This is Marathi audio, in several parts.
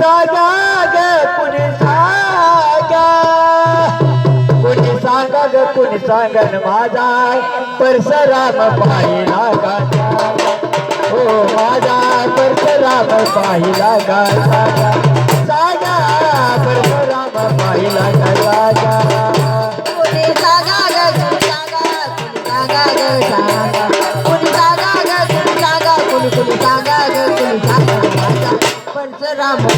सांगा ग कुणी सांगा कुणी सांगा ग कुणी सांगन माझा परशुराम पाहिला गाजा हो माझा परशुराम पाहिला गाजा सांगा परशुराम पाहिला गाजा कुणी सांगा ग कुणी सांगा कुणी सांगा ग सांगा. कुणी सांगा ग कुणी सांगा कुणी कुणी सांगा ग कुणी सांगा माझा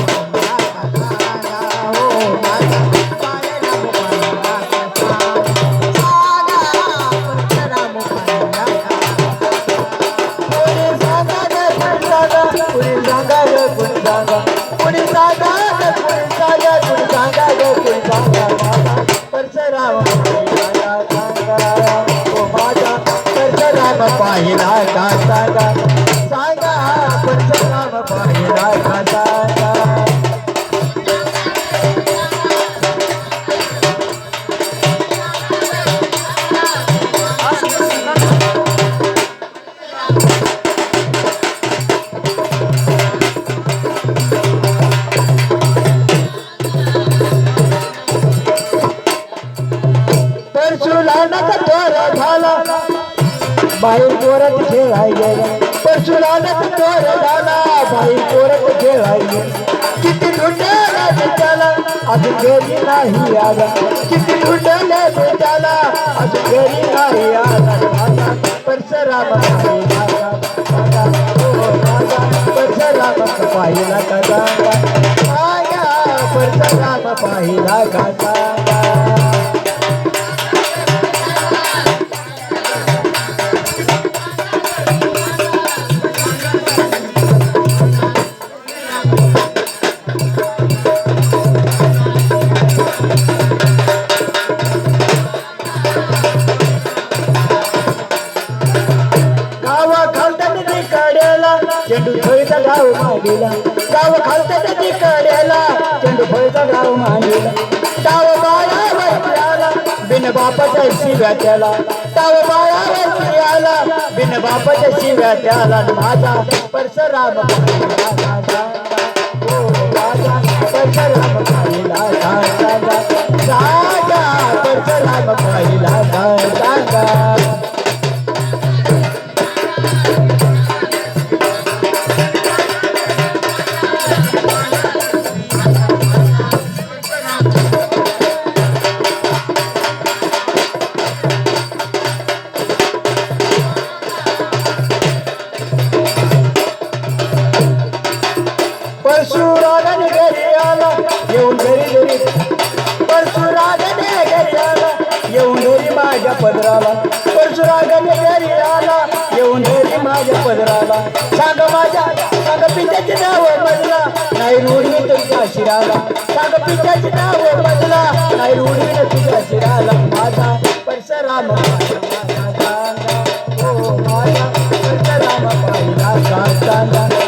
पाहिला का सांगा सांगा परशुराम पाहिला का सांगा झाला बाहेर पोरत खेळाय गेला चोर झाला बाहेर पोरत खेळाय किती ढुंडला भेटाला अजून घरी नाही आला. किती ढुंडला भेटाला अजून घरी नाही आला. परशुराम पाहिला का सांगा, परशुराम पाहिला कदा परशुराम पाहिला का गावा खालता नदी कड्याला चेंडू फळीचा गाव मांडीला. गाव खालता नदी कड्याला चेंडू फळीचा गाव मांडीला. ताव बाळावर आला बिन बापाच्या शिव्या त्याला. ताव बाळावर आला बिन बापाच्या शिव्या त्याला. माझा परशुराम परशुराम पाहिला परशुराम पाहिला पदराला. परशुराजाने घरी आला. येऊन घरी माझ्या पदराला. सांग माझ्या सांग पित्याचे नाव बदला. नाही रूढी तुझ्या शिराला. सांग पित्याचे नाव बदला. नाही रूढी तुझ्या शिराला. माझा परशुराम पाहिला हो माझा परशुराम सांगा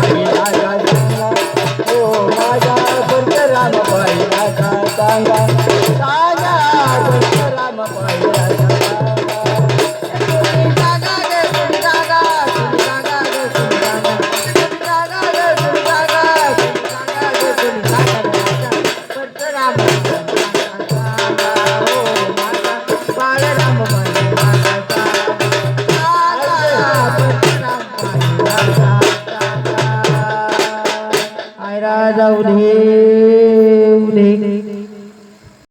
जाऊ दे